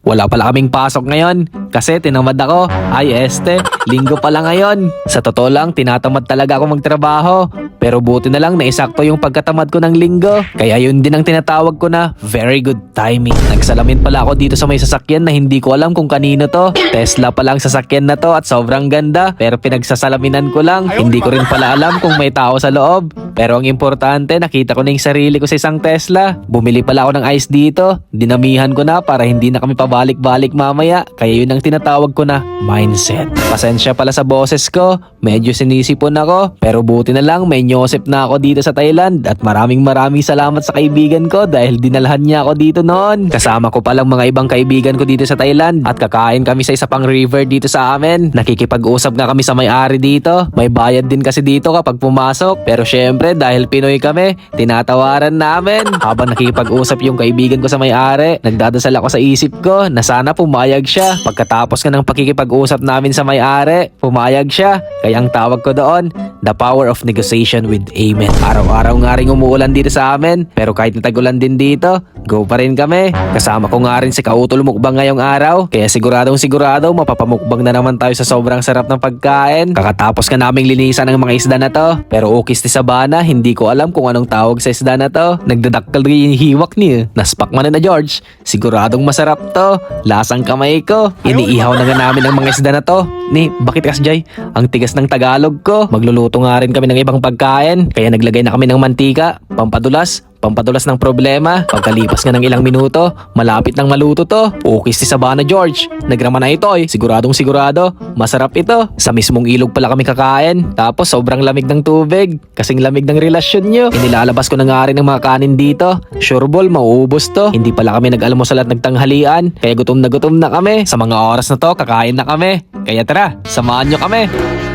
Wala pala kaming pasok ngayon kasi tinamad ako. Ay este, linggo pala ngayon. Sa totoo lang, tinatamad talaga ako magtrabaho. Pero buti na lang naisakto yung pagkatamad ko ng linggo. Kaya yun din ang tinatawag ko na very good timing. Nagsalamin pala ako dito sa may sasakyan na hindi ko alam kung kanino to. Tesla pala ang sasakyan na to at sobrang ganda. Pero pinagsasalaminan ko lang. Hindi ko rin pala alam kung may tao sa loob. Pero ang importante, nakita ko na yung sarili ko sa isang Tesla. Bumili pala ako ng ice dito. Dinamihan ko na para hindi na kami pabalik-balik mamaya. Kaya yun ang tinatawag ko na mindset. Pasensya pala sa boses ko. Medyo sinisipon ako. Pero buti na lang may nyosip na ako dito sa Thailand. At maraming maraming salamat sa kaibigan ko dahil dinalhan niya ako dito noon. Kasama ko palang mga ibang kaibigan ko dito sa Thailand. At kakain kami sa isa pang river dito sa amin. Nakikipag-usap nga kami sa may-ari dito. May bayad din kasi dito kapag pumasok. Pero syempre dahil Pinoy kami, tinatawaran namin. Habang nakikipag-usap yung kaibigan ko sa may-ari, nagdadasal ako sa isip ko na sana pumayag siya. Pagkatapos nga ng pakikipag-usap namin sa may-ari, pumayag siya. Kaya ang tawag ko doon, the power of negotiation with Amen. Araw-araw nga rin umuulan dito sa amin, pero kahit natagulan din dito, go pa rin kami. Kasama ko nga rin si Kautol Mukbang ngayong araw, kaya siguradong sigurado mapapamukbang na naman tayo sa sobrang sarap ng pagkain. Kakatapos ka naming linisan ng mga isda na to, pero ukis ni Sabana, hindi ko alam kung anong tawag sa isda na to. Nagdadaktal rin yung hiwak niya. Naspak man na George, siguradong masarap to. Lasang kamay ko. Iniihaw na nga namin ang mga isda na to. Ni, bakit kas Jay? Ang tigas ng Tagalog ko. Magluluto nga rin kami ng ibang pagkain. Kaya naglagay na kami ng mantika, pampadulas, pampadulas ng problema. Pagkalipas nga ng ilang minuto, malapit nang maluto to. Ukis si Sabana George. Nagrama na ito eh. Siguradong sigurado. Masarap ito. Sa mismong ilog pala kami kakain. Tapos sobrang lamig ng tubig. Kasing lamig ng relasyon nyo. Inilalabas ko na nga rin ng mga kanin dito. Sureball, mauubos to. Hindi pala kami nag-almusal at nagtanghalian. Kaya gutom na gutom na kami. Sa mga oras na to, kakain na kami. Kaya tara, samahan nyo kami.